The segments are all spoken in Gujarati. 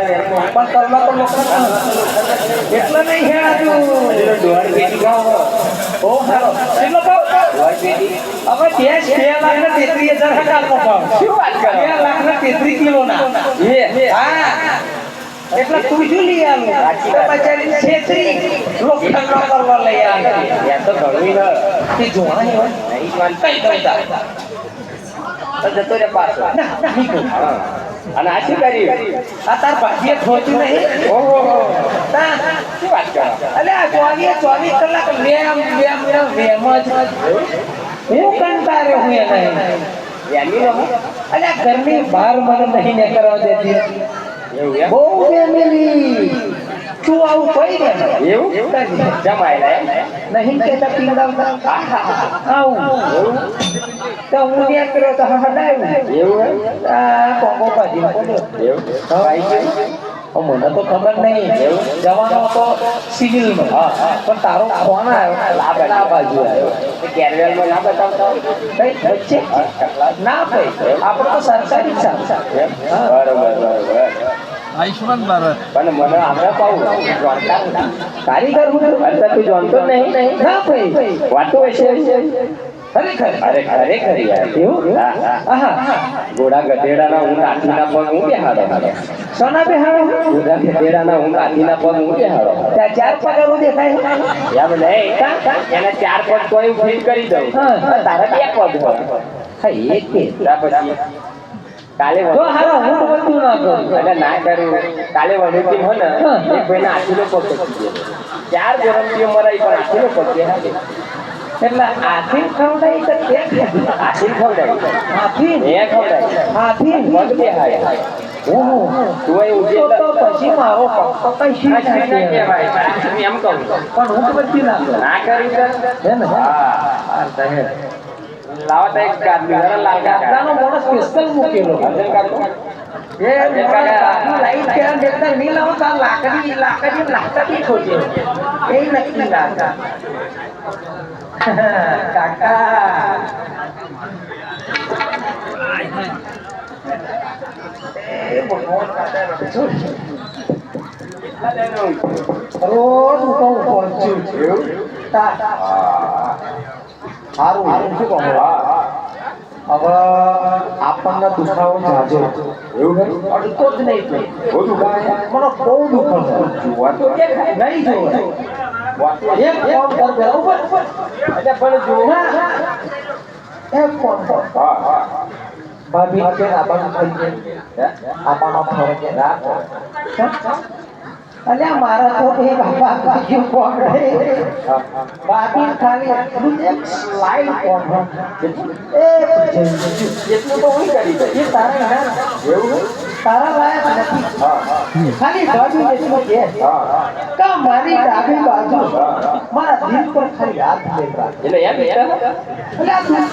પણ કરવા તો એટલે નહીં હે આજુ દોઢ પેટી ખાઓ ઓ બે લાખ ને તેત્રીસ હજાર હજારનો ભાવ શું વાત કરો? બે લાખ ને તેત્રીસ કિલો એટલે તું શું લઈ આવ્યું બચારી જતો રે પાછો. અને આશી કરી આ તાર ભાગ્ય થોતી નહીં. ઓહો. તા શું વાત કરો? અલે આ ચોવીસ ચોવીસ કલાક વેમ વેમ વેમ વેમ જ. હું કંટાળે હું એ નહીં એની નો અલે આ ગરમી બહાર મને નહીં ને કરવા દેતી. એવું બહુ ફેમિલી તું આવું કોઈ ને એવું? જમાય નહીં કેતા પીવડાવતા આવું. તો હું ત્યાં કર્યો તો હડાયું એવું કોકો ભાજી એવું? મને તો ખબર નહીં. જવાનો તો સિવિલમાં પણ તારો ફોન આવ્યો. આ બાજુ આવ્યો. કેરવેલમાં ના બતાવતા કઈ વચ્ચે. ના ભાઈ. આપણે તો સરકારી બરોબર. આયુષ્માન ભારત. પણ મને આપણે નથી. કારીગર હું. અચ્છા તું જાણતો જ નહીં. ના ભાઈ વાતો હશે. ખરેખર? અરે ખરેખર યાર એવું? હા, હા. આહા. ઘોડા ગધેડાના હું કાઠીના પગ હું બેહાડો? સોના બે હાડો ઘોડા ગધેડાના હું કાઠીના પગ હું બેહાડો? ત્યાં ચાર પગારો દેખાય એમ નહીં. એને ચાર પગ કોઈ હું ફીટ કરી દઉં. તારા બે પગ હોય. હા એક કે પછી કાલે જો વનુ- હું બધું ના કરું. અરે ના કરું. કાલે વનુજી હોય ને હા. એક ભાઈને આખીનો પગ પકડી. ચાર ગરમતીઓ મરાઈ પણ આખીનો પગ એટલે હાથી ખવડાવી તો તે ખાધી. આખી ખવડાવી હાથી મેં ખવડાવી હાથી પગ બેહાડ્યા ઓહો. તું એટલે- પછી મારો પગ તો કઈ શી આ શ્રી ના ના કહેવાય. કહેવાય. હું એમ કહું. પણ હું તો બધી ના ના કરી હે ને હા હા સહેજ. લાવો તો એક ગાદલું જરા લાલ કાકા. ગામડાનો માણસ સ્પેશિયલ મૂકેલો અર્જુન કાકો એ માણસ લાઈટ કે આમ એકદમ નહીં લાવો તો આ લાકડી લાકડી લાકડી ખોજે એ નક્કી લાગા કાકા એ ભગવાન કાકા જો. રોજ હું કહું પહોંચ્યું છું તા સારું સારું શું કહું? હવે આપણને દુખાવો જાજો. એવું અડતો જ નહીં કોઈ. બહુ દુખાય મને બહુ દુખાવો જોવા તો નહીં જોવા એક ફોન કર પેલા ઉપર ઉપર અચ્છા પણ જો ના, એક ફોન કર. હા હા. ભાભી કે આબાનું થઈ કે? આબાનો એ રાખ અલ્યા મારા તો એ બાપા ભાગ્યું રહે. બાકી ખાલી એટલું એક સ્લાઇડ કોણ એ એટલું તો હું કરી દે એ તારા ના. એવું? તારા લાયક નથી. ખાલી બાજુ એટલું કે કા મારી ડાબી બાજુ મારા દિલ પર ખાલી હાથ લેતા એટલે એમ એટલે આ તું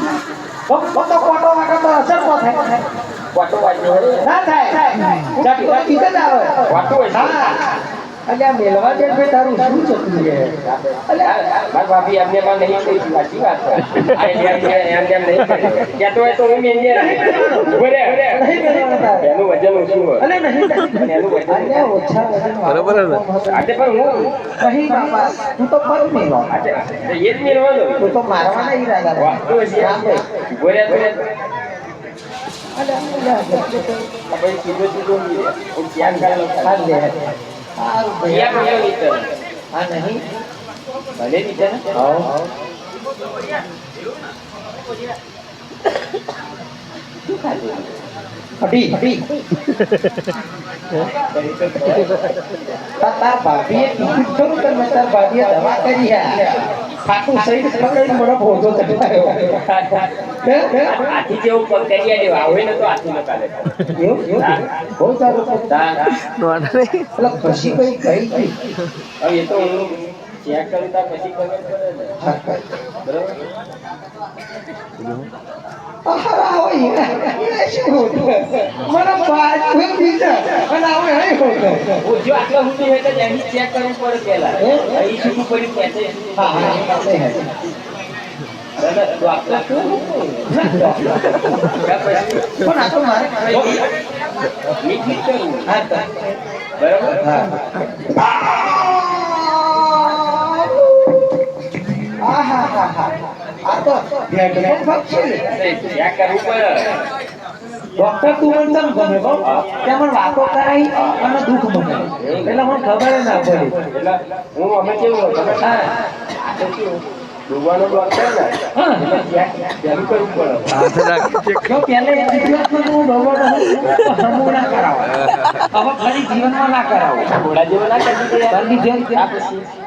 કોટો વાટો તો અસર નો થાય. વાતો વાગ્યો ના થાય. ચટકો કીધે જ આવે. વાતો હોય અલ્યા મેલવા દે ભાઈ તારું શું ચકલું છે? અલ્યા મારા ભાભી એમને માં નહીં કરી સાચી વાત છે? આ એમ એમ એમ એમ નહીં કે તો ઊભો રે નહીં મેલવાના તારે એનું વજન ઓછું હોય. અલે નહીં. એનું વજન ઓછા વજન બરાબર ને? આજે પણ હું? નહીં બાપા હું તો પર મેલો આજે એ જ મેળવાનો તું તો મારવાના ઈરાદા. વાતો છે. તો રે. અલ્યા, અલ્યા, ભાઈ સીધો સીધો ધ્યાન કરી લઉં. હાલ લે. સારું. ધ્યાન કર્યો નીચે. હા નહીં ભલે નીચે ને. હાવ. અઢી, અઢી. તાર ભાભીએ કીધું તાર ભાભીએ દવા કરી. ખાટું સહિત ખવડાવીને મને ભોજો? હે? હાથી જેવું પગ દેવા આવે ને તો હાથી નો કાઢે એવું? એવું? બહુ સારું એટલે પછી કઈ ગઈ ગઈ. હવે એ તો હું ચેક કરું ત્યાર પછી ખબર પડે કઈ. બરોબર? મને ફૂટ દીધા. અને હવે અહીં હોતું. હું જો આટલા સુધી હોય તો એની ચેક કરવું પડે પહેલા હે? અહીં શું પડ્યું કહેતે હા, હા, એ એ. ડોક્ટર શું પણ આ હા હા ડોક્ટર તું ગમે બહુ? વાતો કરાઈ અને દુઃખ મને એટલે મને ખબર ના પડી એટલે હું અમે કેવું હોય ખબર છે? હા. આ તો કેવું ડૂબવાનો ડોક્ટર ને કરવું પડે પહેલે હું ના હવે ફરી જીવનમાં ના કરાવો થોડા જેવું ના કરી